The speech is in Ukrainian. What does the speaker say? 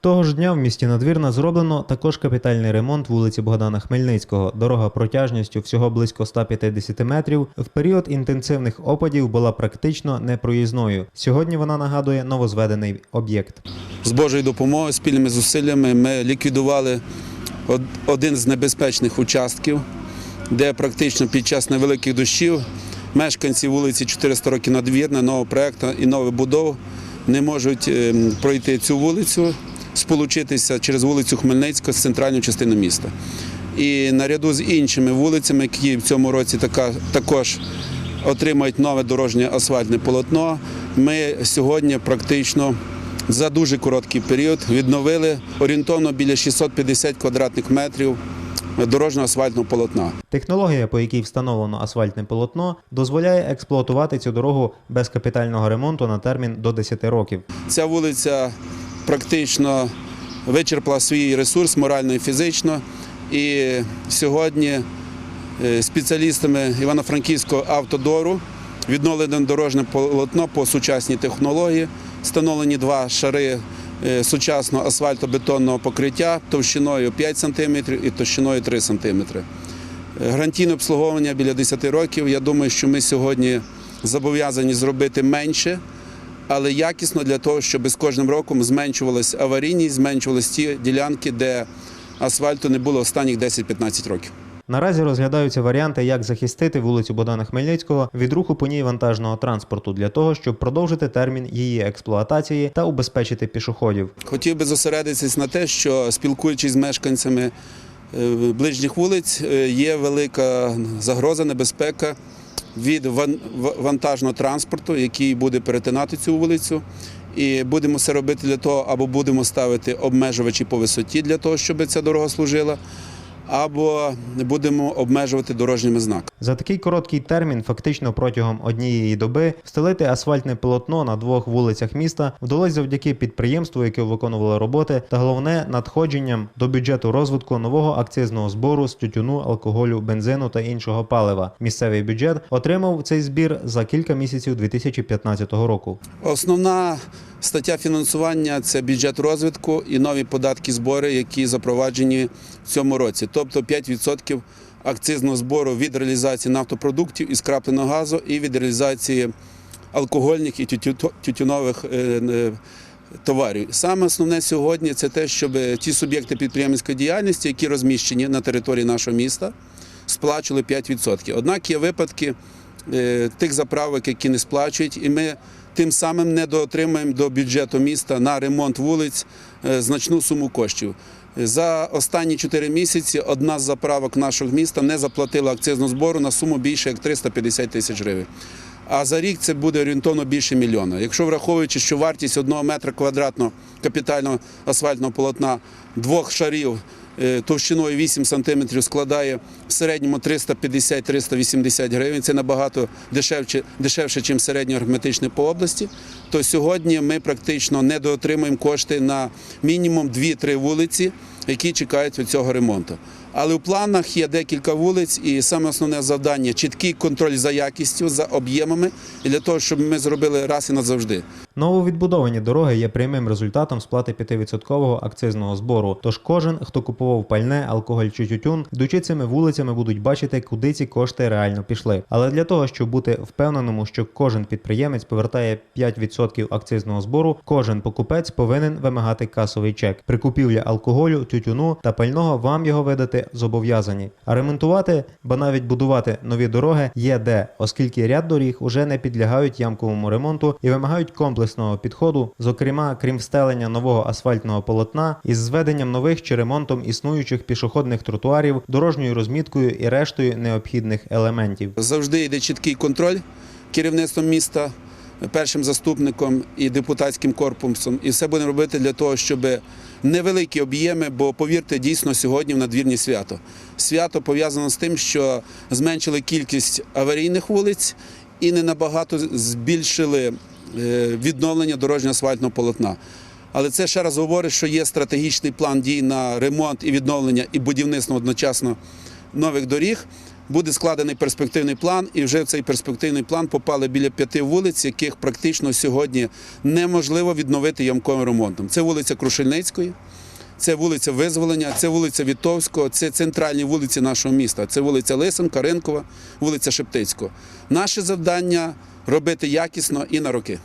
Того ж дня в місті Надвірна зроблено також капітальний ремонт вулиці Богдана Хмельницького. Дорога протяжністю всього близько 150 метрів. В період інтенсивних опадів була практично непроїзною. Сьогодні вона нагадує новозведений об'єкт. З Божою допомогою, спільними зусиллями ми ліквідували один з небезпечних участків, де практично під час невеликих дощів мешканці вулиці 400 років надвірна, нового проєкту і нових будов не можуть ем, пройти цю вулицю, сполучитися через вулицю Хмельницька з центральною частиною міста. І наряду з іншими вулицями, які в цьому році така, також отримають нове дорожнє асфальтне полотно, ми сьогодні практично за дуже короткий період відновили орієнтовно біля 650 квадратних метрів дорожнього асфальтного полотна. Технологія, по якій встановлено асфальтне полотно, дозволяє експлуатувати цю дорогу без капітального ремонту на термін до 10 років. Ця вулиця практично вичерпала свій ресурс морально і фізично. І сьогодні е, спеціалістами Івано-Франківського автодору відновлене дорожнє полотно по сучасній технології. Встановлені два шари е, сучасного асфальтобетонного покриття товщиною 5 см і товщиною 3 см. Гарантійне обслуговування біля 10 років. Я думаю, що ми сьогодні зобов'язані зробити менше, але якісно для того, щоб з кожним роком зменшувалась аварійність, зменшувалися ті ділянки, де асфальту не було останніх 10-15 років. Наразі розглядаються варіанти, як захистити вулицю Богдана Хмельницького від руху по ній вантажного транспорту для того, щоб продовжити термін її експлуатації та убезпечити пішоходів. Хотів би зосередитись на те, що спілкуючись з мешканцями е, ближніх вулиць, е, є велика загроза, небезпека від ван- вантажного транспорту, який буде перетинати цю вулицю. І будемо це робити для того, або будемо ставити обмежувачі по висоті для того, щоб ця дорога служила, або будемо обмежувати дорожніми знаками. За такий короткий термін, фактично протягом однієї доби, встелити асфальтне полотно на двох вулицях міста вдалося завдяки підприємству, яке виконувало роботи, та головне надходженням до бюджету розвитку нового акцизного збору з тютюну, алкоголю, бензину та іншого палива. Місцевий бюджет отримав цей збір за кілька місяців 2015 року. Основна стаття фінансування це бюджет розвитку і нові податки збори, які запроваджені в цьому році. Тобто 5% акцизного збору від реалізації нафтопродуктів і скрапленого газу і від реалізації алкогольних і тютюнових е, е, товарів. Саме основне сьогодні це те, щоб ті суб'єкти підприємницької діяльності, які розміщені на території нашого міста, сплачували 5%. Однак є випадки тих заправок, які не сплачують, і ми тим самим не доотримаємо до бюджету міста на ремонт вулиць е, значну суму коштів. За останні 4 місяці одна з заправок нашого міста не заплатила акцизну збору на суму більше як 350 тисяч гривень. А за рік це буде орієнтовно більше мільйона. Якщо враховуючи, що вартість одного метра квадратного капітального асфальтного полотна двох шарів е, товщиною 8 см складає в середньому 350-380 гривень. Це набагато дешевше, дешевше, ніж середньоарифметичне по області. То сьогодні ми практично не доотримуємо кошти на мінімум 2-3 вулиці, які чекають від цього ремонту. Але в планах є декілька вулиць, і саме основне завдання чіткий контроль за якістю, за об'ємами, і для того, щоб ми зробили раз і назавжди. Нововідбудовані дороги є прямим результатом сплати 5% акцизного збору. Тож кожен, хто купував пальне, алкоголь чи тютюн, йдучи цими вулицями, будуть бачити, куди ці кошти реально пішли. Але для того, щоб бути впевненому, що кожен підприємець повертає 5% акцизного збору, кожен покупець повинен вимагати касовий чек. При купівлі алкоголю, тютюну та пального вам його видати зобов'язані. А ремонтувати, ба навіть будувати нові дороги є де, оскільки ряд доріг уже не підлягають ямковому ремонту і вимагають комплексного підходу, зокрема, крім встелення нового асфальтного полотна із зведенням нових чи ремонтом існуючих пішохідних тротуарів, дорожньою розміткою і рештою необхідних елементів. Завжди йде чіткий контроль керівництвом міста, першим заступником і депутатським корпусом. І все будемо робити для того, щоб невеликі об'єми, бо повірте, дійсно сьогодні в надвірні свято. Свято пов'язано з тим, що зменшили кількість аварійних вулиць і не набагато збільшили е, відновлення дорожнього асфальтного полотна. Але це ще раз говорить, що є стратегічний план дій на ремонт і відновлення і будівництво одночасно нових доріг. Буде складений перспективний план, і вже в цей перспективний план попали біля п'яти вулиць, яких практично сьогодні неможливо відновити ямковим ремонтом. Це вулиця Крушельницької. Це вулиця Визволення, це вулиця Вітовського, це центральні вулиці нашого міста. Це вулиця Лисенка, Ринкова, вулиця Шептицького. Наше завдання робити якісно і на роки.